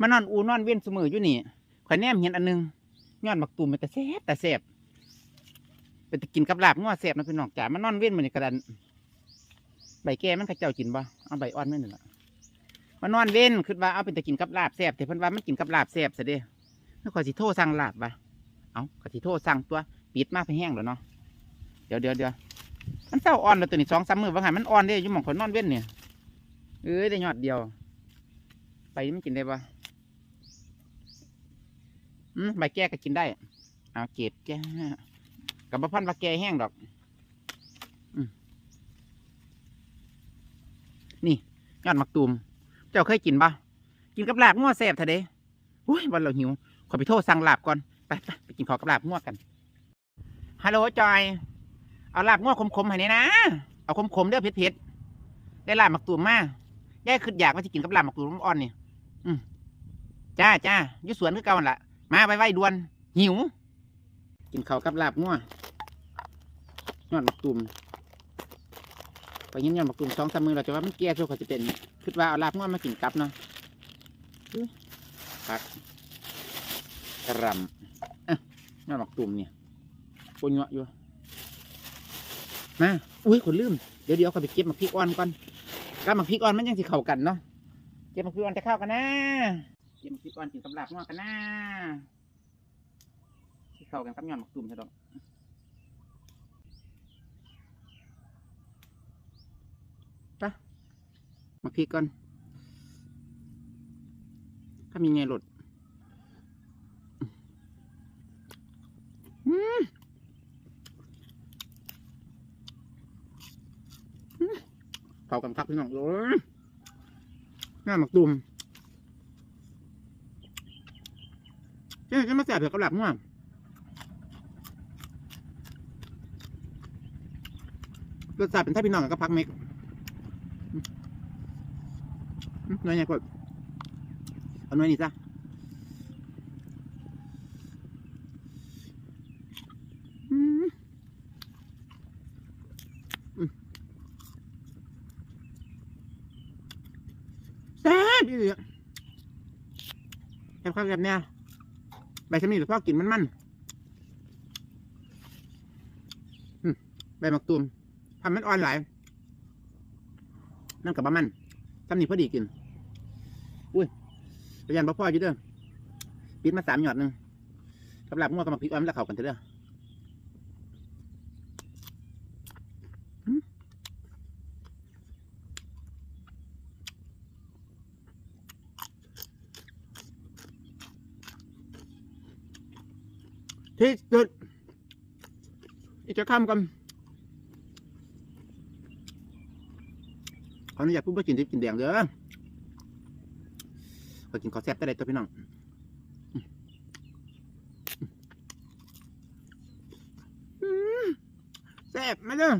มานอนอูนอนเว้นเสมออยู่นี่ข่อยแนมเห็นอันหนึงยอดบักตูมมันแต่แซ่บแต่แซ่บเป็นตะกินกับลาบง้อแซ่บนะพี่น้องจ๋ามานอนเว้นมันนี่กระดันใบแก่มันข้าเจ้ากินบ่เอาใบอ่อนไม่หนึ่งละมานอนเว้นคือว่าเอาเป็นตะกินกับลาบแซ่บแต่เพิ่นว่ามันกินกับลาบแซ่บซะเด้แล้วขอยสิโทรสั่งลาบบ่เอาขอยสิโทรสั่งตัวปิดมาไปแห้งแล้วเนาะเดี๋ยวเดี๋ยวเดี๋ยวมันเศร้าอ่อนแล้วตัวนี้สองสามมือว่าไงมันอ่อนเด้ยู่หมองข่อยนอนเว้นเนี่ยเอ้ยได้ยอดเดียว ไปมันกินได้ปะ ใบแก้ก็กินได้ เอาเก็บแก้กับบ่พันว่าแก้แห้งดอกอนี่ยอดมักตูม เจ้าเคยกินปะกินกับลาบง้อแซ่บเถอะเด้อุ้ยวันเราหิว ขอไปโทษสั่งลาบก่อน ไปไปไปกินข้าวกับลาบง้อกัน ฮัลโหลจอย เอาลาบง้อขมๆให้นี่นะ เอาขมๆเด้อเผ็ดๆ ได้ลาบมักตูมมาย่ายคืออยากว่าจะกินกับลาบมักตูมอ่อนนี่ อืมจ้าจ้ายู่สวนคือเก่าวนล่ะ มาไวๆด่วน หิว กินข้าวกับลาบงัวยอดมักตุ่มไปยินยอดมักตุ่มสองสามมือเราจะว่ามันแก่ชั่เขาจะเป็นคิดว่าเอาลาบงัวมากินกับเนาะผักกระหลำอะยอดมักตุ่มเนี่ยปนเงาะอยู่มาอุ้ยคนลืม เดี๋ยวเดี๋ยวเขาไปเก็บมักพริกอ่อนก่อนกับมักพริกอ่อนมันยังสิเข้ากันเนาะ เก็บมักพริกอ่อนจะเข้ากันนะ ก็บมักพริกอ่อนกินกับลาบงัวกันนะที่เข้ากันกับยอดมักตุ่มใช่ดอกไปะมักพริกก่อนถ้ามีไงหลดเขากันครับพี่น้องเลยหน้าหมักตุ่ม เจ๊จะมาแสบเดี๋ยวก็หลับง่วงรสชาติเป็นท่าพี่น้องกับพักเม็กอืมอืมหน่อยไงกดเอาหน่อยนี่จ้ะแซ่บอีหลีแซ่บข้าวแซ่บเนี่ย ใบชะนีหรือพ่อกินมันมันๆอืมใบมะตูมทำมันอ่อนหลายนั่นกับบะมันทำนี่พอดีกิน อุ้ยพยานบ่พ่ออยู่เด้อปิดมาสามหยอดหนึ่งสำหรับมั่วกับมาพริกอ้อนแล้วเข่ากันเถอะเด้อ ที่สุดอีกจะข้ามกันขออนุญาตพูดว่ากินที่กินแดงเด้อขอกินขอแซ่บได้เลยตัวพี่น้องแซ่บมาเด้อ